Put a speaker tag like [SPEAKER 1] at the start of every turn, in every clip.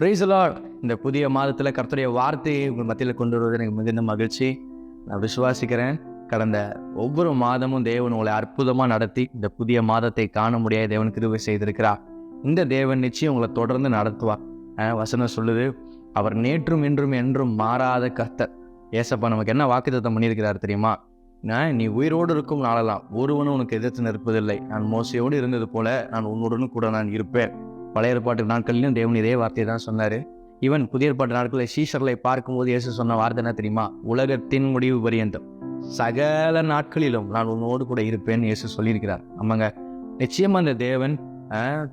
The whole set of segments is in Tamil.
[SPEAKER 1] பிரைசலால் இந்த புதிய மாதத்தில் கர்த்தருடைய வார்த்தையை உங்கள் மத்தியில் கொண்டு வருவது எனக்கு மிகுந்த மகிழ்ச்சி. நான் விசுவாசிக்கிறேன். கடந்த ஒவ்வொரு மாதமும் தேவன் உங்களை அற்புதமாக நடத்தி இந்த புதிய மாதத்தை காண முடியாத தேவன் கிருவை செய்திருக்கிறார். இந்த தேவன் நிச்சயம் உங்களை தொடர்ந்து நடத்துவார். வசனம் சொல்லுது அவர் நேற்றும் இன்றும் என்றும் மாறாத கர்த்தர். ஏசப்பா நமக்கு என்ன வாக்குத்தத்தம் பண்ணியிருக்கிறார் தெரியுமா? நான் நீ உயிரோடு இருக்கும் நாளெல்லாம் ஒருவனும் உனக்கு எதிர்த்து நிற்பதில்லை. நான் மோசையோடு இருந்தது போல நான் உன்னுடனும் கூட நான் இருப்பேன். பழைய ஏற்பாட்டு நாட்களிலும் தேவன் இதே வார்த்தையை தான் சொன்னார். இவன் புதிய ஏற்பாட்டு நாட்களில் சீஷர்களை பார்க்கும்போது இயேசு சொன்ன வார்த்தை என்ன தெரியுமா? உலகத்தின் முடிவு பரியந்தம். சகல நாட்களிலும் நான் உன்னோடு கூட இருப்பேன் இயேசு சொல்லியிருக்கிறார். ஆமாங்க. நிச்சயமாக அந்த தேவன்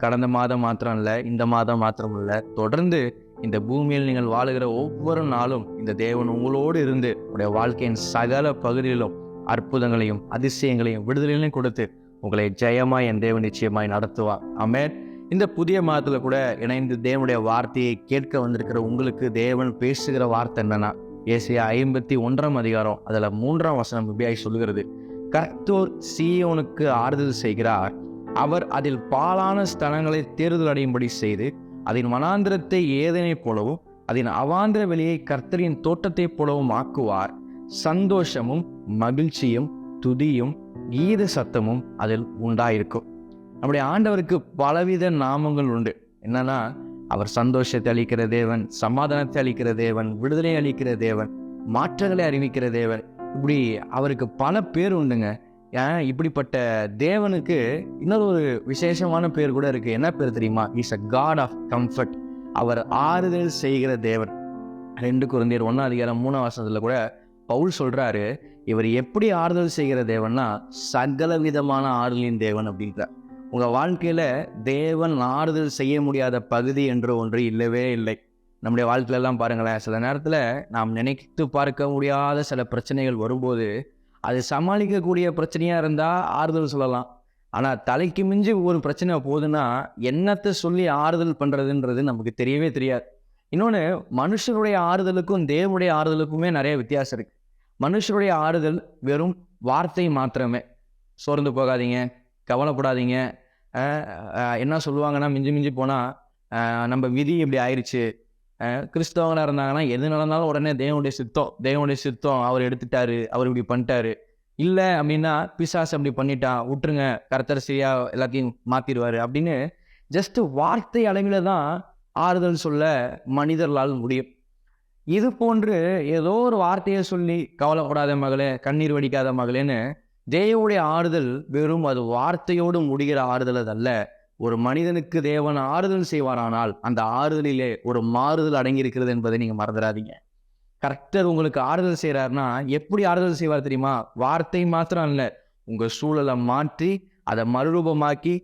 [SPEAKER 1] கடந்த மாதம் மாத்திரம் இல்லை இந்த மாதம் மாத்திரம் இல்லை தொடர்ந்து இந்த பூமியில் நீங்கள் வாழுகிற ஒவ்வொரு நாளும் இந்த தேவன் உங்களோடு இருந்து உடைய வாழ்க்கையின் சகல பகுதியிலும் அற்புதங்களையும் அதிசயங்களையும் விடுதலைகளையும் கொடுத்து உங்களை ஜெயமாய் என் தேவன் நிச்சயமாய் நடத்துவார். அமேன் இந்த புதிய மாதத்தில் கூட இணைந்து தேவனுடைய வார்த்தையை கேட்க வந்திருக்கிற உங்களுக்கு தேவன் பேசுகிற வார்த்தை என்னன்னா ஏசியா ஐம்பத்தி ஒன்றாம் அதிகாரம் அதில் மூன்றாம் வசனம் இப்படியாய் சொல்லுகிறது. கர்த்தோர் சீயோனுக்கு ஆறுதல் செய்கிறார். அவர் அதில் பாலான ஸ்தலங்களை தேர்தல் அடையும்படி செய்து அதன் வனாந்திரத்தை ஏதனை போலவும் அதன் அவாந்திர வெளியை கர்த்தரின் தோட்டத்தைப் போலவும் ஆக்குவார். சந்தோஷமும் மகிழ்ச்சியும் துதியும் கீத சத்தமும் அதில் உண்டாயிருக்கும். நம்முடைய ஆண்டவருக்கு பலவித நாமங்கள் உண்டு. என்னன்னா அவர் சந்தோஷத்தை அளிக்கிற தேவன் சமாதானத்தை அளிக்கிற தேவன் விடுதலை அளிக்கிற தேவன் மாற்றங்களை அறிவிக்கிற தேவன். இப்படி அவருக்கு பல பேர் உண்டுங்க. ஏன்? இப்படிப்பட்ட தேவனுக்கு இன்னொரு ஒரு விசேஷமான பேர் கூட இருக்கு. என்ன பேர் தெரியுமா? Is a God of comfort அவர் ஆறுதல் செய்கிற தேவன். ரெண்டு குழந்தையர் ஒன்றாம் அதிகாரம் மூணாம் வசனத்துல கூட பவுல் சொல்றாரு இவர் எப்படி ஆறுதல் செய்கிற தேவன்னா சகல விதமான ஆறுதலின் தேவன் அப்படின்றார். உங்கள் வாழ்க்கையில் தேவன் ஆறுதல் செய்ய முடியாத பகுதி என்று ஒன்று இல்லவே இல்லை. நம்முடைய வாழ்க்கையில எல்லாம் பாருங்களேன் சில நேரத்தில் நாம் நினைத்து பார்க்க முடியாத சில பிரச்சனைகள் வரும்போது அது சமாளிக்கக்கூடிய பிரச்சனையாக இருந்தால் ஆறுதல் சொல்லலாம். ஆனால் தலைக்கு மிஞ்சி ஒரு பிரச்சனை போகுதுன்னா என்னத்தை சொல்லி ஆறுதல் பண்ணுறதுன்றது நமக்கு தெரியவே தெரியாது. இன்னொன்று மனுஷருடைய ஆறுதலுக்கும் தேவனுடைய ஆறுதலுக்குமே நிறைய வித்தியாசம் இருக்குது மனுஷருடைய ஆறுதல் வெறும் வார்த்தை மாத்திரமே. சோர்ந்து போகாதீங்க. கவலைப்படாதீங்க. என்ன சொல்லுவாங்கன்னா மிஞ்சி மிஞ்சி போனால் நம்ம விதி இப்படி ஆயிடுச்சு கிறிஸ்தவங்களாக இருந்தாங்கன்னா எது நடந்தாலும் உடனே தேவனுடைய சித்தம் தேவனுடைய சித்தம் அவர் எடுத்துட்டாரு அவர் இப்படி பண்ணிட்டாரு. இல்லை அப்படின்னா பிசாஸ் அப்படி பண்ணிட்டான் விட்டுருங்க கருத்தர் சரியா எல்லாத்தையும் மாற்றிடுவார் அப்படின்னு ஜஸ்ட் வார்த்தை அளவில் தான் ஆறுதல் சொல்ல மனிதர்களால் முடியும். இது போன்று ஏதோ ஒரு வார்த்தையை சொல்லி கவலைப்படாத மகளே கண்ணீர் வடிக்காத மகளேன்னு தேவனுடைய ஆறுதல் வெறும் அது வார்த்தையோடு முடிகிற ஆறுதல் அதல்ல ஒரு மனிதனுக்கு தேவன் ஆறுதல் செய்வாரானால் அந்த ஆறுதலிலே ஒரு மாறுதல் அடங்கியிருக்கிறது என்பதை நீங்கள் மறந்துடாதீங்க. கரெக்டர் உங்களுக்கு ஆறுதல் செய்கிறாருன்னா எப்படி ஆறுதல் செய்வார் தெரியுமா? வார்த்தை மாத்திரம் இல்லை உங்கள் சூழலை மாற்றி அதை மறுரூபமாக்கி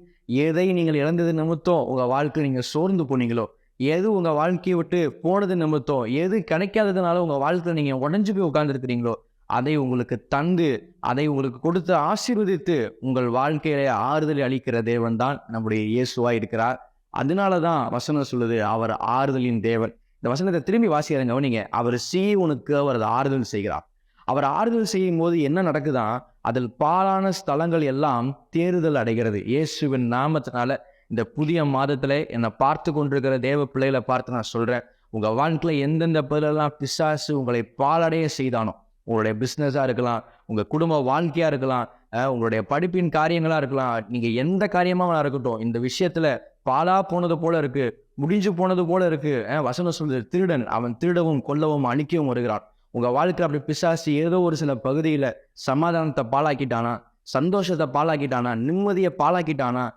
[SPEAKER 1] எதை நீங்கள் இழந்தது நிமித்தம் உங்கள் வாழ்க்கை நீங்கள் சோர்ந்து போனீங்களோ எது உங்கள் வாழ்க்கையை விட்டு போனது நிமித்தம் எது கிடைக்காததுனால உங்கள் வாழ்க்கையில் நீங்கள் உடஞ்சு போய் உட்காந்துருக்கிறீங்களோ அதை உங்களுக்கு தந்து அதை உங்களுக்கு கொடுத்து ஆசீர்வதித்து உங்கள் வாழ்க்கையில ஆறுதல் அளிக்கிற தேவன் தான் நம்முடைய இயேசுவாக இருக்கிறார். அதனால தான் வசனம் சொல்லுது அவர் ஆறுதலின் தேவன். இந்த வசனத்தை திரும்பி வாசிக்கிறேன் கவனிங்க. அவர் சீவனுக்கு அவர் ஆறுதல் செய்கிறார். அவர் ஆறுதல் செய்யும் போது என்ன நடக்குதான் அதில் பாலான ஸ்தலங்கள் எல்லாம் தேறுதல் அடைகிறது. இயேசுவின் நாமத்தினால இந்த புதிய மாதத்தில் என்னை பார்த்து கொண்டிருக்கிற தேவ பிள்ளைகளை பார்த்து நான் சொல்கிறேன் உங்கள் வாழ்க்கையில் எந்தெந்த பதிலெல்லாம் பிசாசு உங்களை பாலடைய செய்தானோ உங்களுடைய பிஸ்னஸாக இருக்கலாம் உங்கள் குடும்ப வாழ்க்கையாக இருக்கலாம் உங்களுடைய படிப்பின் காரியங்களாக இருக்கலாம் நீங்கள் எந்த காரியமாக இருக்கட்டும் இந்த விஷயத்தில் பாலா போனது போல இருக்குது முடிஞ்சு போனது போல இருக்குது வசனம் சொல்லுது திருடன் அவன் திருடவும் கொல்லவும் அழிக்கவும் வருகிறான். உங்கள் வாழ்க்கை அப்படி பிசாசி ஏதோ ஒரு சில பகுதியில் சமாதானத்தை பாழாக்கிட்டானா சந்தோஷத்தை பாழாக்கிட்டானா நிம்மதியை பாழாக்கிட்டானா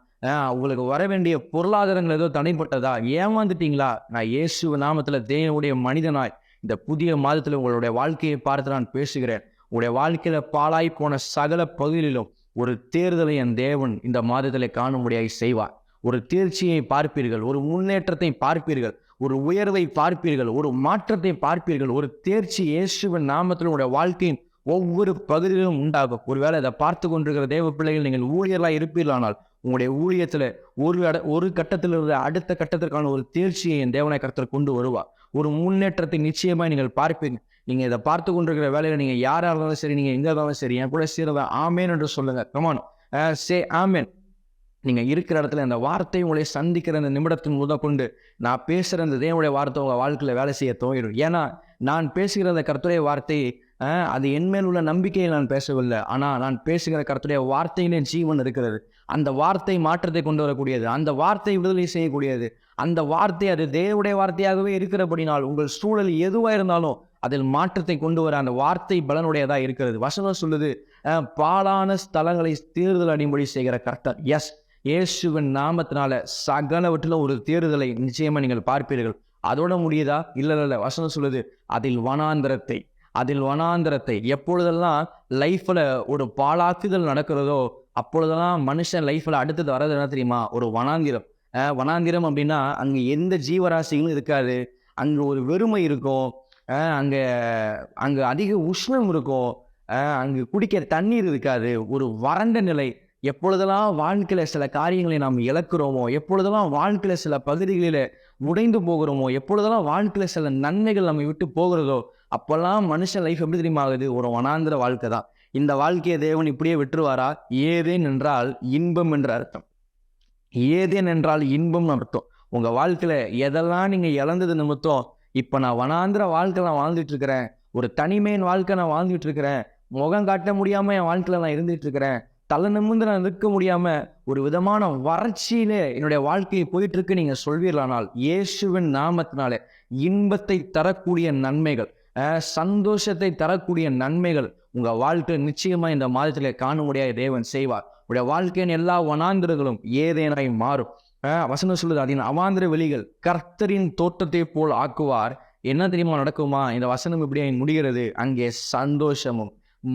[SPEAKER 1] உங்களுக்கு வர வேண்டிய பொருளாதாரங்கள் ஏதோ தடைப்பட்டதா ஏமாந்துட்டீங்களா? நான் இயேசு நாமத்தில் தேவனுடைய மனிதனாய் இந்த புதிய மாதத்தில் உங்களுடைய வாழ்க்கையை பார்த்து நான் பேசுகிறேன். உங்களுடைய வாழ்க்கையில் பாழாய் போன சகல பகுதிகளிலும் ஒரு தேர்தலை என் தேவன் இந்த மாதத்தில் காணும்படியாக செய்வார். ஒரு தேர்ச்சியை பார்ப்பீர்கள் ஒரு முன்னேற்றத்தை பார்ப்பீர்கள் ஒரு உயர்வை பார்ப்பீர்கள் ஒரு மாற்றத்தை பார்ப்பீர்கள் ஒரு தேர்ச்சி இயேசுவின் நாமத்தில் உங்களுடைய வாழ்க்கையின் ஒவ்வொரு பகுதியிலும் உண்டாகும். ஒருவேளை அதை பார்த்து கொண்டிருக்கிற தேவ பிள்ளைகள் நீங்கள் ஊழியர்களாக இருப்பீர்களானால் உங்களுடைய ஊழியத்தில் ஒரு அட ஒரு கட்டத்திலிருந்து அடுத்த கட்டத்திற்கான ஒரு தேர்ச்சியை என் தேவனை கருத்தில் கொண்டு வருவார். ஒரு முன்னேற்றத்தை நிச்சயமாக நீங்கள் பார்ப்பீங்க நீங்கள் இதை பார்த்து கொண்டிருக்கிற வேலையில் நீங்கள் யாராக இருந்தாலும் சரி நீங்கள் எங்கே இருந்தாலும் சரி என் கூட சீரதா ஆமேன் என்று சொல்லுங்கள் கமான் சே ஆமேன் நீங்கள் இருக்கிற இடத்துல அந்த வார்த்தை உங்களை சந்திக்கிற அந்த நிமிடத்தின் முத கொண்டு நான் பேசுகிற அந்த தேவனுடைய வார்த்தை உங்கள் வாழ்க்கையில் வேலை செய்ய துவங்கிடும். ஏன்னா நான் பேசுகிற அந்த கருத்துடைய வார்த்தை அது என் மேல் உள்ள நம்பிக்கையை நான் பேசவில்லை. ஆனால் நான் பேசுகிற கருத்துடைய வார்த்தையிலே ஜீவன் இருக்கிறது. அந்த வார்த்தை மாற்றத்தை கொண்டு வரக்கூடியது. அந்த வார்த்தை விடுதலை செய்யக்கூடியது. அந்த வார்த்தை அது தேவனுடைய வார்த்தையாகவே இருக்கிறபடினால் உங்கள் சூழல் எதுவாக இருந்தாலும் அதில் மாற்றத்தை கொண்டு வர அந்த வார்த்தை பலனுடையதாக இருக்கிறது. வசனம் சொல்லுது பாலான பாழான ஸ்தலங்களை தேர்தல் அடிமொழி செய்கிற கர்த்தர். எஸ் இயேசுவின் நாமத்தினால சகலவற்றிலும் ஒரு தேர்தலை நிச்சயமாக நீங்கள் பார்ப்பீர்கள். அதோட முடியுதா? இல்லை இல்லை வசனம் சொல்லுது அதில் வனாந்திரத்தை அதில் வனாந்திரத்தை. எப்பொழுதெல்லாம் லைஃப்பில் ஒரு பாழாக்குதல் நடக்கிறதோ அப்பொழுதெல்லாம் மனுஷன் லைஃப்பில் அடுத்தது வர்றது என்ன தெரியுமா? ஒரு வனாந்திரம். வனாந்திரம் அப்படின்னா அங்கே எந்த ஜீவராசிகளும் இருக்காது. அங்கே ஒரு வெறுமை இருக்கும். அங்கே அங்கே அதிக உஷ்ணம் இருக்கும். அங்கே குடிக்க தண்ணீர் இருக்காது. ஒரு வறண்ட நிலை. எப்பொழுதெல்லாம் வாழ்க்கையில் சில காரியங்களை நாம் இழக்கிறோமோ எப்பொழுதெல்லாம் வாழ்க்கையில் சில பகுதிகளில் உடைந்து போகிறோமோ எப்பொழுதெல்லாம் வாழ்க்கையில் சில நன்மைகள் நம்ம விட்டு போகிறதோ அப்போல்லாம் மனுஷன் லைஃப் எப்படி தெரியுமா ஆகுது? ஒரு வனாந்திர வாழ்க்கை தான். இந்த வாழ்க்கையை தேவன் இப்படியே விட்டுருவாரா? ஏதேன் என்றால் இன்பம் என்ற அர்த்தம். ஏதேன் என்றால் இன்பம் அர்த்தம் உங்கள் வாழ்க்கையில் எதெல்லாம் நீங்கள் இழந்தது நிமித்தம் இப்போ நான் வனாந்திர வாழ்க்கை நான் வாழ்ந்துட்டு இருக்கிறேன் ஒரு தனிமையின் வாழ்க்கை நான் வாழ்ந்துட்டு இருக்கிறேன் முகம் காட்ட முடியாமல் என் வாழ்க்கையில் நான் இருந்துட்டு இருக்கிறேன் தலை நிமிர்ந்து நான் நிற்க முடியாமல் ஒரு விதமான வறட்சியில என்னுடைய வாழ்க்கையை போயிட்டு இருக்கு நீங்க சொல்வீர்களானால் இயேசுவின் நாமத்தினாலே இன்பத்தை தரக்கூடிய நன்மைகள் சந்தோஷத்தை தரக்கூடிய நன்மைகள் உங்கள் வாழ்க்கை நிச்சயமாக இந்த மாதத்திலே காண முடியாத தேவன் செய்வார். உடைய வாழ்க்கையின் எல்லா வனாந்திரங்களும் ஏதேனாய் மாறும். வசனம் சொல்லுது அதன் அவாந்திர வெளிகள் கர்த்தரின் தோட்டத்தை போல் ஆக்குவார். என்ன தெரியுமா நடக்குமா? இந்த வசனம் இப்படி முடிகிறது. அங்கே சந்தோஷமும்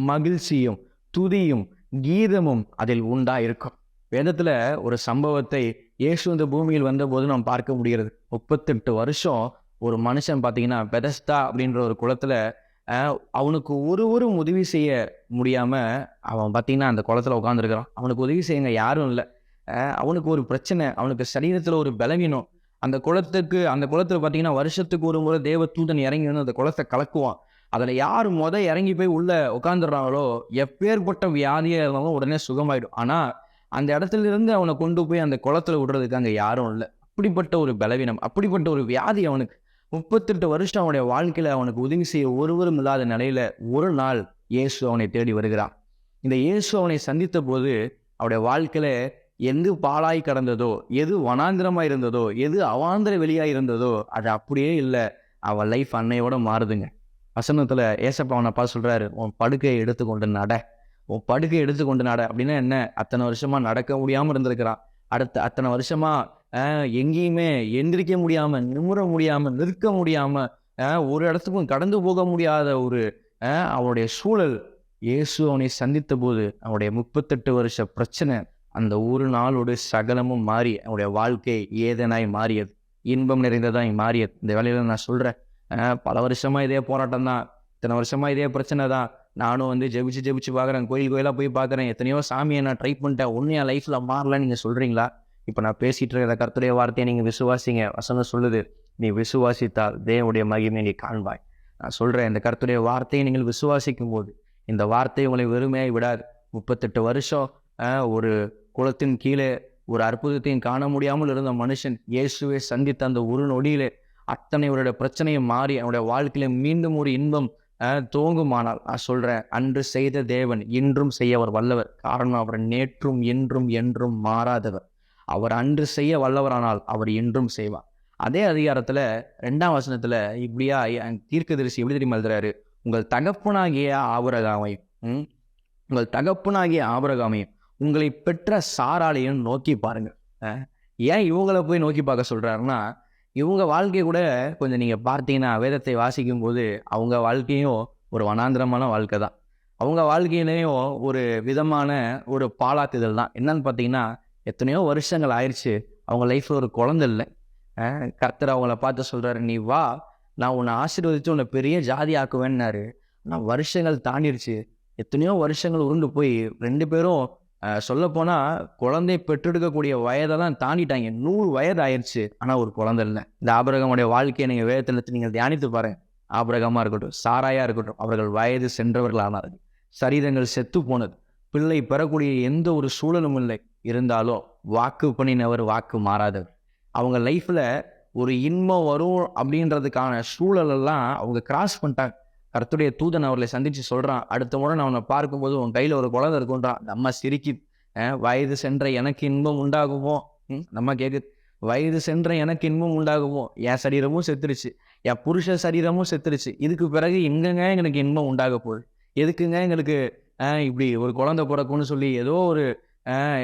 [SPEAKER 1] மகிழ்ச்சியும் துதியும் கீதமும் அதில் உண்டா இருக்கும் வேதத்தில் ஒரு சம்பவத்தை இயேசு இந்த பூமியில் வந்தபோது நாம் பார்க்க முடிகிறது. முப்பத்தெட்டு வருஷம் ஒரு மனுஷன் பார்த்தீங்கன்னா பெதஸ்தா அப்படின்ற ஒரு குளத்தில் அவனுக்கு ஒருவரும் உதவி செய்ய முடியாமல் அவன் பார்த்தீங்கன்னா அந்த குளத்துல உட்காந்துருக்கிறான் அவனுக்கு உதவி செய்யுங்க யாரும் இல்லை. அவனுக்கு ஒரு பிரச்சனை அவனுக்கு சரீரத்தில் ஒரு பலவீனம். அந்த குளத்துக்கு அந்த குளத்துல பார்த்தீங்கன்னா வருஷத்துக்கு ஒரு முறை தேவ தூதன் இறங்கி வந்து அந்த குளத்தை கலக்குவான். அதில் யார் முத இறங்கி போய் உள்ளே உட்காந்துடுறாங்களோ எப்பேற்பட்ட வியாதியாக இருந்தாலும் உடனே சுகமாயிடும். ஆனால் அந்த இடத்துல இருந்து அவனை கொண்டு போய் அந்த குளத்துல விடுறதுக்கு அங்கே யாரும் இல்லை. அப்படிப்பட்ட ஒரு பலவீனம் அப்படிப்பட்ட ஒரு வியாதி அவனுக்கு. முப்பத்தெட்டு வருஷம் அவனுடைய வாழ்க்கையில் அவனுக்கு உதவி செய்ய ஒருவரும் இல்லாத நிலையில் ஒரு நாள் இயேசு அவனை தேடி வருகிறான். இந்த இயேசு அவனை சந்தித்த போது அவருடைய வாழ்க்கையில் எது பாலாய் கடந்ததோ எது வனாந்திரமா இருந்ததோ எது அவாந்திர வெளியாக இருந்ததோ அது அப்படியே இல்லை. அவள் லைஃப் அன்னையோட மாறுதுங்க. வசனத்தில் ஏசப்பா அவனை பார்த்து சொல்கிறாரு உன் படுக்கையை எடுத்துக்கொண்டு நட. உன் படுக்கையை எடுத்துக்கொண்டு நட. அப்படின்னா என்ன? அத்தனை வருஷமாக நடக்க முடியாமல் இருந்திருக்கிறான். அடுத்த அத்தனை வருஷமாக எங்கேயுமே எந்திரிக்க முடியாம நிமிர முடியாம நிற்க முடியாம ஒரு இடத்துக்கும் கடந்து போக முடியாத ஒரு அவனுடைய சூழல். இயேசு அவனை சந்தித்த போது அவனுடைய முப்பத்தெட்டு வருஷ பிரச்சனை அந்த ஒரு நாளோட சகலமும் மாறி அவனுடைய வாழ்க்கை ஏதனாய் மாறியது. இன்பம் நிறைந்ததாய் மாறியது. இந்த வேலையில நான் சொல்றேன். பல வருஷமா இதே போராட்டம் தான். இத்தனை வருஷமா இதே பிரச்சனை தான். நானும் வந்து ஜெபிச்சு ஜெபிச்சு பார்க்குறேன். கோயில் கோயிலாக போய் பார்க்குறேன். எத்தனையோ சாமியை நான் ட்ரை பண்ணிட்டேன். ஒன்றும் என் லைஃப்பில் மாறலன்னு நீங்கள் சொல்கிறீங்களா இப்போ நான் பேசிகிட்டு இருக்கிற கருத்துடைய வார்த்தையை நீங்கள் விசுவாசிங்க. வசனம் சொல்லுது நீ விசுவாசித்தால் தேவனுடைய மகிமை நீ காண்பாய். நான் சொல்கிறேன் இந்த கருத்துடைய வார்த்தையை நீங்கள் விசுவாசிக்கும் போது இந்த வார்த்தை உங்களை வெறுமையாக விடாது. முப்பத்தெட்டு வருஷம் ஒரு குளத்தின் கீழே ஒரு அற்புதத்தையும் காண முடியாமல் இருந்த மனுஷன் இயேசுவை சந்தித்த அந்த ஒரு நொடியிலே அத்தனை அவருடைய பிரச்சனையும் மாறி அவனுடைய வாழ்க்கையில மீண்டும் ஒரு இன்பம் தோங்குமானால் நான் சொல்கிறேன் அன்று செய்த தேவன் இன்றும் செய்ய அவர் வல்லவர். காரணம் அவர் நேற்றும் இன்றும் என்றும் மாறாதவர். அவர் அன்று செய்ய வல்லவரானால் அவர் என்றும் செய்வார். அதே அதிகாரத்தில் ரெண்டாம் வசனத்தில் இப்படியா தீர்க்கதரிசி எப்படி தெரியுமா எழுதுறாரு? உங்கள் தகப்பனாகிய ஆபரகாமையும் உங்கள் தகப்பனாகிய ஆபரகாமையும் உங்களை பெற்ற சாராளையும் நோக்கி பாருங்கள். ஏன் இவங்களை போய் நோக்கி பார்க்க சொல்கிறாருன்னா இவங்க வாழ்க்கை கூட கொஞ்சம் நீங்கள் பார்த்தீங்கன்னா வேதத்தை வாசிக்கும் போது அவங்க வாழ்க்கையும் ஒரு வனாந்திரமான வாழ்க்கை தான். அவங்க வாழ்க்கையிலையும் ஒரு விதமான ஒரு பாலாக்குதல் தான். என்னன்னு பார்த்தீங்கன்னா எத்தனையோ வருஷங்கள் ஆயிடுச்சு. அவங்க லைஃப்பில் ஒரு குழந்த இல்லை. கர்த்தர் அவங்கள பார்த்து சொல்கிறாரு நீ வா நான் உன்னை ஆசீர்வதித்து உன்னை பெரிய ஜாதி ஆக்குவேன்னாரு நான் வருஷங்கள் தாண்டிடுச்சு. எத்தனையோ வருஷங்கள் உருண்டு போய் ரெண்டு பேரும் சொல்லப்போனால் குழந்தை பெற்றெடுக்கக்கூடிய வயதை தான் தாண்டிட்டாங்க. நூறு வயது ஆயிடுச்சு. ஆனால் ஒரு குழந்தை இல்லை. இந்த ஆபரகமுடைய வாழ்க்கையை நீங்கள் வேதத்தில் எடுத்து நீங்கள் தியானித்து பாருங்க. ஆபரகமாக இருக்கட்டும் சாராயாக இருக்கட்டும் அவர்கள் வயது சென்றவர்களானார்கள். சரீரங்கள் செத்து போனது. பிள்ளை பெறக்கூடிய எந்த ஒரு சூழலும் இல்லை. இருந்தாலும் வாக்கு பண்ணினவர் வாக்கு மாறாதவர். அவங்க லைஃப்பில் ஒரு இன்பம் வரும் அப்படின்றதுக்கான சூழலெல்லாம் அவங்க கிராஸ் பண்ணிட்டாங்க. கருத்துடைய தூதன் அவர்களை சந்தித்து சொல்கிறான் அடுத்த முறை நான் அவனை பார்க்கும்போது உன் கையில் ஒரு குழந்தை இருக்குன்றான் அந்த அம்மா சிரிக்கி வயது சென்ற எனக்கு இன்பம் உண்டாகுமோ? ம், நம்ம கேட்குது வயது சென்ற எனக்கு இன்பம் உண்டாகுமோ? என் சரீரமும் செத்துருச்சு. என் புருஷ சரீரமும் செத்துருச்சு. இதுக்கு பிறகு எங்கங்க எங்களுக்கு இன்பம் உண்டாக போகுது? எதுக்குங்க எங்களுக்கு இப்படி ஒரு குழந்தை பிறக்கும்னு சொல்லி ஏதோ ஒரு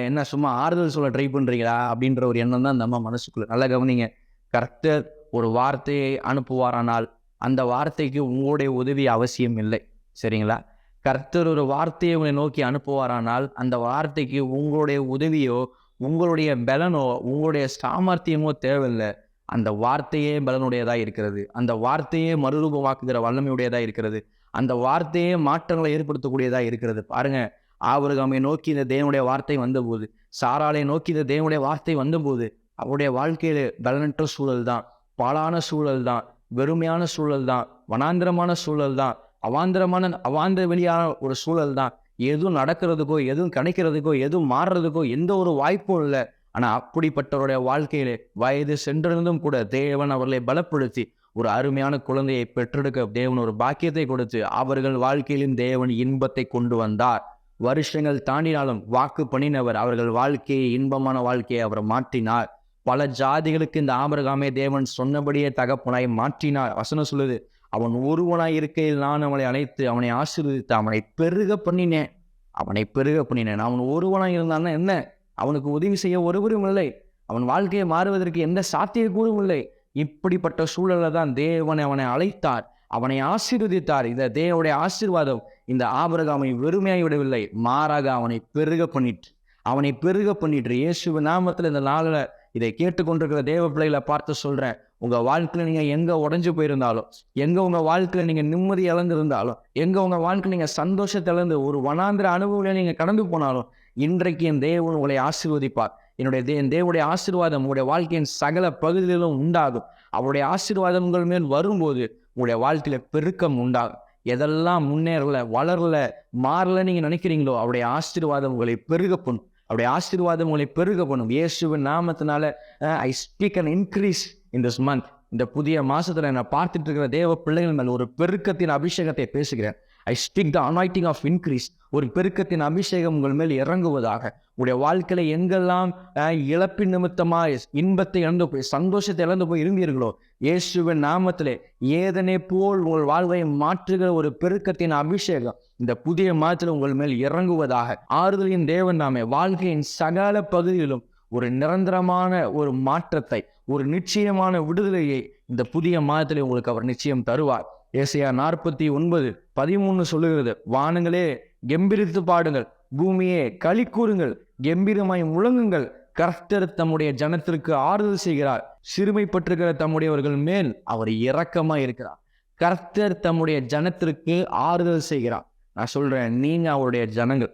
[SPEAKER 1] என்ன சும்மா ஆறுதல் சொல்ல ட்ரை பண்ணுறீங்களா அப்படின்ற ஒரு எண்ணம் தான் அந்த அம்மா மனசுக்குள்ள. நல்லா கவனிங்க. கர்த்தர் ஒரு வார்த்தையை அனுப்புவாரானால் அந்த வார்த்தைக்கு உங்களுடைய உதவி அவசியம் இல்லை. சரிங்களா? கர்த்தர் ஒரு வார்த்தையை உங்களை நோக்கி அனுப்புவாரானால் அந்த வார்த்தைக்கு உங்களுடைய உதவியோ உங்களுடைய பலனோ உங்களுடைய சாமர்த்தியமோ தேவையில்லை. அந்த வார்த்தையே பலனுடையதாக இருக்கிறது. அந்த வார்த்தையே மறுரூபமாக்குகிற வல்லமையுடையதாக இருக்கிறது. அந்த வார்த்தையே மாற்றங்களை ஏற்படுத்தக்கூடியதாக இருக்கிறது. பாருங்க ஆபிரகாமை நோக்கி இந்த தேவனுடைய வார்த்தை வந்தபோது சாராலை நோக்கி இந்த தேவனுடைய வார்த்தை வந்தபோது அவருடைய வாழ்க்கையில பலனற்ற சூழல் தான் பாழான சூழல் தான் வெறுமையான சூழல் தான் வனாந்திரமான சூழல் தான் அவாந்திரமான அவாந்திர வெளியான ஒரு சூழல் தான் எதுவும் நடக்கிறதுக்கோ எதுவும் கிடைக்கிறதுக்கோ எதுவும் மாறுறதுக்கோ எந்த ஒரு வாய்ப்பும் இல்லை. ஆனால் அப்படிப்பட்டவருடைய வாழ்க்கையிலே வயது சென்றிருந்தும் கூட தேவன் அவர்களை பலப்படுத்தி ஒரு அருமையான குழந்தையை பெற்றெடுக்க தேவன் ஒரு பாக்கியத்தை கொடுத்து அவர்கள் வாழ்க்கையிலும் தேவன் இன்பத்தை கொண்டு வந்தார். வருஷங்கள் தாண்டினாலும் வாக்கு பண்ணினவர் அவர்கள் வாழ்க்கையை இன்பமான வாழ்க்கையை அவர் மாற்றினார். பல ஜாதிகளுக்கு இந்த ஆபரகாமே தேவன் சொன்னபடியே தகப்பனாய் மாற்றினார். வசனம் சொல்லுது அவன் ஒருவனாய் இருக்கையில் நான் அவனை அழைத்து அவனை ஆசீர்வதித்து அவனை பெருக பண்ணினேன். அவனை பெருக பண்ணினேன். அவன் ஒருவனாய் இருந்தான்னா என்ன? அவனுக்கு உதவி செய்ய ஒருவரும் இல்லை. அவன் வாழ்க்கையை மாறுவதற்கு எந்த சாத்தியக்கூறும் இல்லை. இப்படிப்பட்ட சூழலில் தான் தேவன் அவனை அழைத்தார். அவனை ஆசீர்வதித்தார். இந்த தேவனுடைய ஆசீர்வாதம் இந்த ஆபரகாமை வெறுமையாய் விடவில்லை. மாறாக அவனை பெருக பண்ணிட்டு அவனை பெருக பண்ணிட்டு இயேசு நாமத்தில் இந்த நாளில் இதை கேட்டுக்கொண்டிருக்கிற தேவ பிள்ளைகளை பார்த்து சொல்கிறேன் உங்கள் வாழ்க்கையில் நீங்கள் எங்கே உடஞ்சி போயிருந்தாலும் எங்கே உங்கள் வாழ்க்கையில் நீங்கள் நிம்மதி இழந்திருந்தாலும் எங்கே உங்கள் வாழ்க்கையில் நீங்கள் சந்தோஷத்திலேருந்து ஒரு வனாந்திர அனுபவங்களை நீங்கள் கடந்து போனாலும் இன்றைக்கு என் தேவன் உங்களை ஆசீர்வதிப்பார். என்னுடைய தே என் தேவனுடைய ஆசீர்வாதம் உங்களுடைய வாழ்க்கையின் சகல பகுதிகளிலும் உண்டாகும். அவருடைய ஆசீர்வாதங்கள் மேல் வரும்போது உங்களுடைய வாழ்க்கையில் பெருக்கம் உண்டாகும். எதெல்லாம் முன்னேறல வளரல மாறல நீங்கள் நினைக்கிறீங்களோ அவருடைய ஆசீர்வாதம் உங்களை பெருக பண்ணும். அவருடைய ஆசீர்வாதம் உங்களை பெருக பண்ணும். இயேசுவின் நாமத்தினால I speak and increase in this month இந்த புதிய மாசத்துல நான் பார்த்துட்டு இருக்கிற தேவ பிள்ளைகள் மேல் ஒரு பெருக்கத்தின் அபிஷேகத்தை பேசுகிறேன். I speak the anointing of increase ஒரு பெருக்கத்தின் அபிஷேகம் உங்கள் மேல் இறங்குவதாக. உடைய வாழ்க்கையில எங்கெல்லாம் இழப்பின் நிமித்தமா இன்பத்தை இழந்து போய் சந்தோஷத்தை இழந்து போய் இருந்தீர்களோ இயேசுவின் நாமத்திலே ஏதனே போல் உங்கள் வாழ்வை மாற்றுகிற ஒரு பெருக்கத்தின் அபிஷேகம் இந்த புதிய மாதத்தில் உங்கள் மேல் இறங்குவதாக. ஆறுதலின் தேவன் நாமே வாழ்க்கையின் சகல பகுதியிலும் ஒரு நிரந்தரமான ஒரு மாற்றத்தை ஒரு நிச்சயமான விடுதலையை இந்த புதிய மாதத்திலே உங்களுக்கு அவர் நிச்சயம் தருவார். ஏசையா நாற்பத்தி ஒன்பது பதிமூணு சொல்லுகிறது. வானங்களே கெம்பிரித்து பாடுங்கள். பூமியே களி கூறுங்கள். கெம்பீரமாய் முழங்குங்கள். கர்த்தர் தம்முடைய ஜனத்திற்கு ஆறுதல் செய்கிறார். சிறுமைப்பட்டிருக்கிற தம்முடையவர்கள் மேல் அவர் இரக்கமாக இருக்கிறார். கர்த்தர் தம்முடைய ஜனத்திற்கு ஆறுதல் செய்கிறார். நான் சொல்கிறேன் நீங்கள் அவருடைய ஜனங்கள்.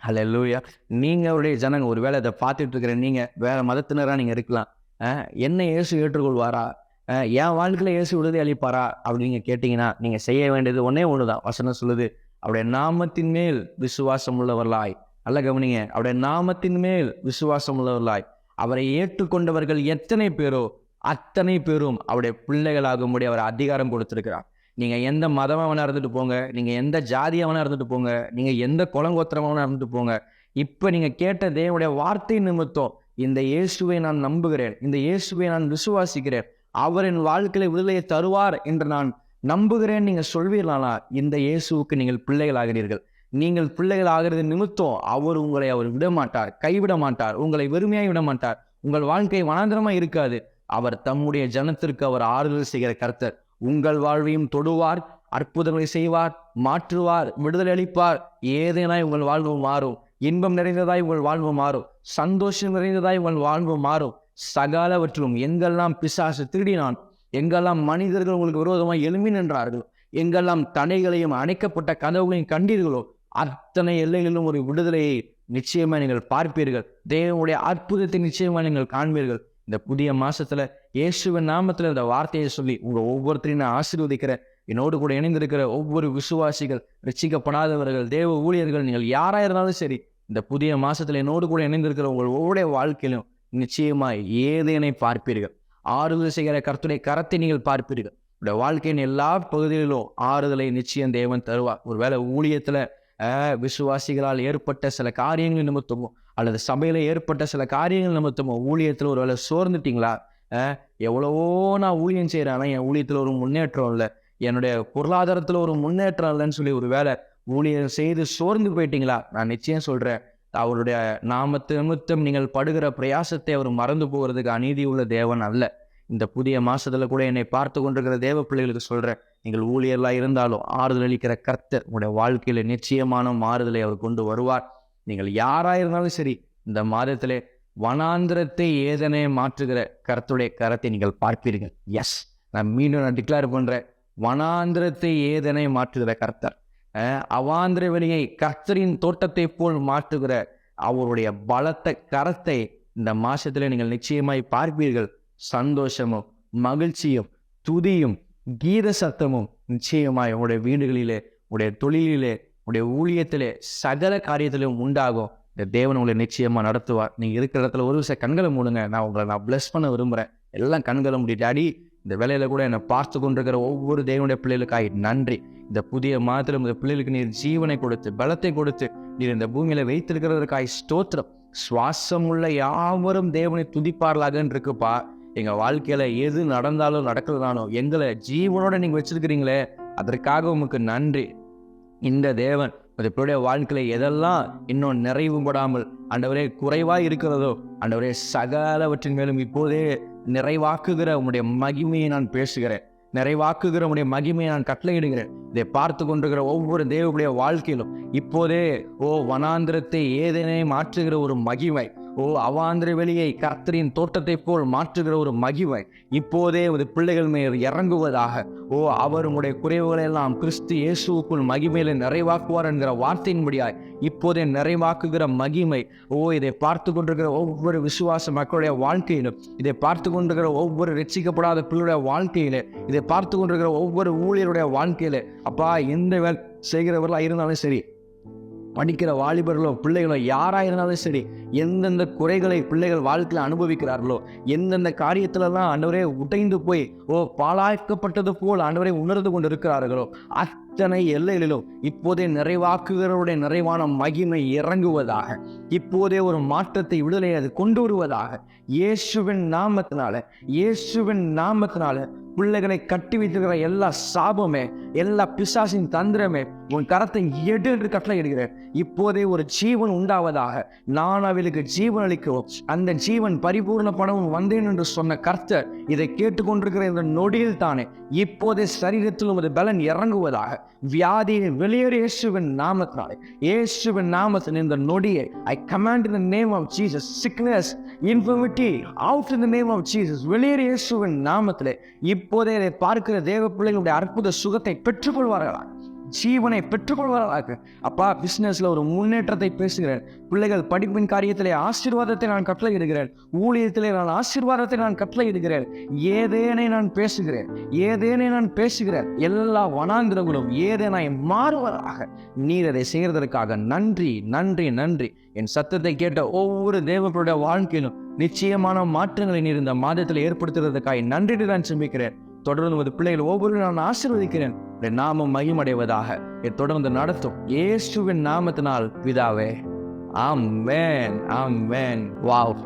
[SPEAKER 1] ஹலோ லூயா நீங்கள் அவருடைய ஜனங்கள். ஒருவேளை இதை பார்த்துட்டு இருக்கிற நீங்கள் வேற மதத்தினராக நீங்கள் இருக்கலாம். அஹ், என்ன இயேசு ஏற்றுக்கொள்வாரா? என் வாழ்க்கையில் இயேசு விடுதலை அளிப்பாரா அப்படின்னு கேட்டிங்கன்னா நீங்கள் செய்ய வேண்டியது ஒன்னே தான் வசனம் சொல்லுது அவருடைய நாமத்தின் மேல் விசுவாசம் உள்ளவர்களாய். நல்ல கவனிங்க அவருடைய நாமத்தின் மேல் விசுவாசம் உள்ளவர்களாய். அவரை ஏற்றுக்கொண்டவர்கள் எத்தனை பேரோ அத்தனை பேரும் அவருடைய பிள்ளைகளாகும்படி அவர் அதிகாரம் கொடுத்துருக்கிறார். நீங்கள் எந்த மதமாக இருந்துட்டு போங்க நீங்கள் எந்த ஜாதியா இருந்துட்டு போங்க நீங்கள் எந்த குளங்கோத்திரமா இருந்துட்டு போங்க. இப்போ நீங்கள் கேட்ட தேவனுடைய வார்த்தை நிமித்தம் இந்த இயேசுவை நான் நம்புகிறேன் இந்த இயேசுவை நான் விசுவாசிக்கிறேன் அவர் என் வாழ்க்கையில விடுதலையை தருவார் என்று நான் நம்புகிறேன். நீங்கள் சொல்வீர்களானா? இந்த இயேசுவுக்கு நீங்கள் பிள்ளைகளாகிறீர்கள். நீங்கள் பிள்ளைகள் ஆகிறது நிமித்தம் அவர் உங்களை அவர் விட மாட்டார் கைவிட மாட்டார் உங்களை வெறுமையாய் விட மாட்டார் உங்கள் வாழ்க்கை வனாந்திரமாக இருக்காது. அவர் தம்முடைய ஜனத்திற்கு அவர் ஆறுதல் செய்கிற கர்த்தர். உங்கள் வாழ்வையும் தொடுவார் அற்புதங்களை செய்வார் மாற்றுவார் விடுதலை அளிப்பார். ஏதேனாய் உங்கள் வாழ்வு மாறும். இன்பம் நிறைந்ததாய் உங்கள் வாழ்வு மாறும். சந்தோஷம் நிறைந்ததாய் உங்கள் வாழ்வு மாறும். சகாலவற்றிலும் எங்கெல்லாம் பிசாசு திருடினான் எங்கெல்லாம் மனிதர்கள் உங்களுக்கு விரோதமாக எழும்பி நின்றார்கள் எங்கெல்லாம் தடைகளையும் அணைக்கப்பட்ட கதவுகளையும் கண்டீர்களோ அத்தனை எல்லைகளிலும் ஒரு விடுதலையை நிச்சயமாக நீங்கள் பார்ப்பீர்கள். தேவனுடைய அற்புதத்தை நிச்சயமாக நீங்கள் காண்பீர்கள். இந்த புதிய மாசத்துல இயேசுவின் நாமத்துல இந்த வார்த்தையை சொல்லி உங்க ஒவ்வொருத்தரையும் நான் ஆசீர்வதிக்கிறேன். என்னோடு கூட இணைந்திருக்கிற ஒவ்வொரு விசுவாசிகள் ரசிக்கப்படாதவர்கள் தேவ ஊழியர்கள் நீங்கள் யாரா இருந்தாலும் சரி இந்த புதிய மாசத்துல என்னோடு கூட இணைந்திருக்கிற உங்கள் ஒவ்வொரு வாழ்க்கையிலும் நிச்சயமாய் ஏதேனை பார்ப்பீர்கள். ஆறுதல் செய்கிற கர்த்தருடைய கரத்தை நீங்கள் பார்ப்பீர்கள். உடைய வாழ்க்கையின் எல்லா பகுதிகளிலும் ஆறுதலை நிச்சயம் தேவன் தருவார். ஒருவேளை ஊழியத்தில் விசுவாசிகளால் ஏற்பட்ட சில காரியங்கள் நிமித்தமோ அல்லது சபையில் ஏற்பட்ட சில காரியங்கள் நிமித்தமோ ஊழியத்தில் ஒரு வேளை சோர்ந்துட்டிங்களா எவ்வளவோ நான் ஊழியம் செய்கிறேன் என் ஊழியத்தில் ஒரு முன்னேற்றம் இல்லை. என்னுடைய பொருளாதாரத்தில் ஒரு முன்னேற்றம் இல்லைன்னு சொல்லி ஒரு வேளை ஊழியம் செய்து சோர்ந்து போயிட்டீங்களா? நான் நிச்சயம் சொல்கிறேன் அவருடைய நாமத்து நிமித்தம் நீங்கள் படுகிற பிரயாசத்தை அவர் மறந்து போகிறதுக்கு அநீதி உள்ள தேவன் அல்ல. இந்த புதிய மாசத்துல கூட என்னை பார்த்து கொண்டிருக்கிற தேவ பிள்ளைகளுக்கு சொல்றேன் நீங்கள் ஊழியர்களாக இருந்தாலும் ஆறுதல் அளிக்கிற கர்த்தர் உங்களுடைய வாழ்க்கையில நிச்சயமான மாறுதலை அவர் கொண்டு வருவார். நீங்கள் யாரா இருந்தாலும் சரி இந்த மாதத்திலே வனாந்திரத்தை ஏதனே மாற்றுகிற கருத்துடைய கரத்தை நீங்கள் பார்ப்பீர்கள். எஸ் நான் மீண்டும் நான் டிக்ளேர் பண்ணுறேன் வனாந்திரத்தை ஏதனை மாற்றுகிற கர்த்தர். அவாந்திர வெளியை கர்த்தரின் தோட்டத்தை போல் மாற்றுகிற அவருடைய பலத்த கரத்தை இந்த மாசத்துல நீங்கள் நிச்சயமாய் பார்ப்பீர்கள். சந்தோஷமும் மகிழ்ச்சியும் துதியும் கீத சத்தமும் நிச்சயமாய் உங்களுடைய வீடுகளிலே உடைய தொழிலிலே உடைய ஊழியத்திலே சகல காரியத்திலும் உண்டாகும். இந்த தேவன் உங்களை நிச்சயமாக நடத்துவார். நீங்கள் இருக்கிற இடத்துல ஒரு விஷயம் கண்களை மூடுங்க. நான் உங்களை நான் பிளஸ் பண்ண விரும்புகிறேன் எல்லாம் கண்களை மூடி டாடி இந்த வேலையில் கூட என்னை பார்த்து கொண்டிருக்கிற ஒவ்வொரு தேவனுடைய பிள்ளைகளுக்காய் நன்றி. இந்த புதிய மாதத்துல இந்த பிள்ளைகளுக்கு நீர் ஜீவனை கொடுத்து பலத்தை கொடுத்து நீர் இந்த பூமியில் வைத்திருக்கிறதற்காய் ஸ்தோத்திரம். சுவாசம் உள்ள யாவரும் தேவனை துதிப்பார்களாகன்னு இருக்குப்பா எங்கள் வாழ்க்கையில் எது நடந்தாலும் நடக்கிறதானோ எங்களை ஜீவனோட நீங்கள் வச்சிருக்கிறீங்களே அதற்காக உமக்கு நன்றி. இந்த தேவன் இந்த பிள்ளைய வாழ்க்கையில எதெல்லாம் இன்னும் நிறைவுபடாமல் அண்டவரே குறைவாக இருக்கிறதோ அண்டவரே சகலவற்றின் மேலும் இப்போதே நிறைவாக்குகிற உம்முடைய மகிமையை நான் பேசுகிறேன். நிறைவாக்குகிற உம்முடைய மகிமையை நான் கட்டளையிடுகிறேன். இதை பார்த்து கொண்டிருக்கிற ஒவ்வொரு தேவனுடைய வாழ்க்கையிலும் இப்போதே ஓ வனாந்திரத்தை ஏதேனே மாற்றுகிற ஒரு மகிமை. ஓ அவாந்திர வெளியை கர்த்தரின் தோட்டத்தை போல் மாற்றுகிற ஒரு மகிமை இப்போதே ஒரு பிள்ளைகள் மேல் இறங்குவதாக. ஓ அவர் உடைய குறைவுகளை எல்லாம் கிறிஸ்து இயேசுவுக்குள் மகிமையில நிறைவாக்குவார் என்கிற வார்த்தையின்படியாய் இப்போதே நிறைவாக்குகிற மகிமை. ஓ இதை பார்த்து கொண்டிருக்கிற ஒவ்வொரு விசுவாச மக்களுடைய வாழ்க்கையிலும் இதை பார்த்து கொண்டிருக்கிற ஒவ்வொரு ரட்சிக்கப்படாத பிள்ளைடைய வாழ்க்கையிலே இதை பார்த்து கொண்டிருக்கிற ஒவ்வொரு ஊழியருடைய வாழ்க்கையிலே அப்பா எந்த வேலை செய்கிறவர்களாக இருந்தாலும் சரி படிக்கிற வாலிபர்களோ பிள்ளைகளோ யாராக இருந்தாலும் சரி எந்தெந்த குறைகளை பிள்ளைகள் வாழ்க்கையில் அனுபவிக்கிறார்களோ எந்தெந்த காரியத்திலலாம் ஆண்டவரே உடைந்து போய் ஓ பாலாக்கப்பட்டது போல் ஆண்டவரை உணர்ந்து கொண்டு இருக்கிறார்களோ அத்தனை எல்லைகளிலும் இப்போதே நிறைவாக்குகிறவருடைய நிறைவான மகிமை இறங்குவதாக இப்போதே ஒரு மாற்றத்தை விடுதலை அது கொண்டு வருவதாக இயேசுவின் நாமத்தினால இயேசுவின் நாமத்தினால பிள்ளைகளை கட்டி வைத்திருக்கிற எல்லா சாபமே எல்லா பிசாசின் தந்திரமே உன் கரத்தை எடு என்று கட்டளை இடுகிறேன். இப்போதே ஒரு ஜீவன் உண்டாவதாக. நான் அவளுக்கு ஜீவன் அளிக்கவும் அந்த ஜீவன் பரிபூர்ணப்படவும் வந்தேன் என்று சொன்ன கர்த்தர் இதை கேட்டுக்கொண்டிருக்கிற இந்த நொடியில் தானே. இப்போதே சரீரத்தில் உமது பலன் இறங்குவதாக. வியாதியை வெளியேறு இயேசுவின் நாமத்தினாலே. இயேசுவின் நாமத்தின் இந்த நொடியை I command in the name of Jesus sickness infirmity out in the name of Jesus வெளியேறு இயேசுவின் நாமத்திலே. இப்போதே இதை பார்க்கிற தேவ பிள்ளைகளுடைய அற்புத சுகத்தை பெற்றுக்கொள்வார்களா ஜீவனை பெற்றுக்கொள்வார்களாக. அப்பா பிஸ்னஸில் ஒரு முன்னேற்றத்தை பேசுகிறேன். பிள்ளைகள் படிப்பின் காரியத்திலே ஆசீர்வாதத்தை நான் கட்டளையிடுகிறேன். ஊழியத்திலே நான் ஆசீர்வாதத்தை நான் கட்டளையிடுகிறேன். ஏதேனை நான் பேசுகிறேன். ஏதேனை நான் பேசுகிறேன். எல்லா வனாந்திரங்களும் ஏதேனாய் மாறுவதாக. நீர் அதை செய்கிறதற்காக நன்றி நன்றி நன்றி. என் சத்தத்தை கேட்ட ஒவ்வொரு தேவர்களுடைய வாழ்க்கையிலும் நிச்சயமான மாற்றங்களை நீர் இந்த மாதத்தில் ஏற்படுத்துவதற்காக நன்றி நான் செம்பிக்கிறேன் தொடர்ந்து உமது பிள்ளைகள் ஒவ்வொரு நான் ஆசிர்வதிக்கிறேன். என் நாமம் மகிமடைவதாக. என் தொடர்ந்து நடத்தும் இயேசுவின் நாமத்தினால் பிதாவே. ஆம் வேன் வாவ்.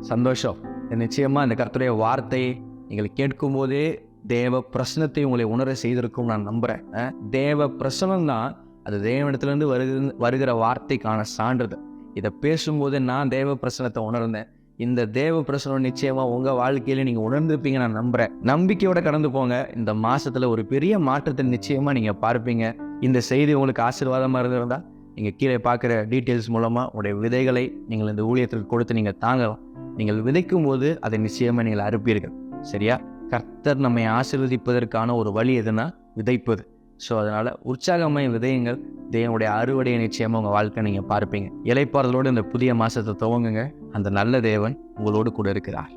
[SPEAKER 1] சந்தோஷம். நிச்சயமாக இந்த கருத்துடைய வார்த்தையை நீங்கள் கேட்கும் போதே தேவ பிரசனத்தை உங்களை உணர செய்திருக்கும் நான் நம்புகிறேன் தேவ பிரசனம் தான் அது தேவனிடத்திலிருந்து வருகிற வருகிற வார்த்தைக்கான சான்றிதழ் இதை பேசும்போது நான் தேவ பிரசனத்தை உணர்ந்தேன். இந்த தேவ பிரசனம் நிச்சயமாக உங்கள் வாழ்க்கையில் நீங்கள் உணர்ந்துருப்பீங்க நான் நம்புகிறேன் நம்பிக்கையோட கடந்து போங்க. இந்த மாதத்தில் ஒரு பெரிய மாற்றத்தை நிச்சயமாக நீங்கள் பார்ப்பீங்க. இந்த செய்தி உங்களுக்கு ஆசீர்வாதமாக இருந்திருந்தால் நீங்கள் கீழே பார்க்குற டீட்டெயில்ஸ் மூலமாக உங்களுடைய விதைகளை நீங்கள் இந்த ஊழியத்திற்கு கொடுத்து நீங்கள் தாங்கலாம். நீங்கள் விதைக்கும் போது அதை நிச்சயமாக நீங்கள் அறுப்பீர்கள். சரியா? கர்த்தர் நம்மை ஆசிர்வதிப்பதற்கான ஒரு வழி எதுனா விதைப்பது. ஸோ அதனால் உற்சாகமாய் விதையுங்கள் தேவனுடைய அறுவடையை நிச்சயமாக உங்கள் வாழ்க்கை நீங்கள் பார்ப்பீங்க. இலைப்பாறுதலோடு இந்த புதிய மாதத்தை துவங்குங்க. அந்த நல்ல தேவன் உங்களோடு கூட இருக்கிறார்.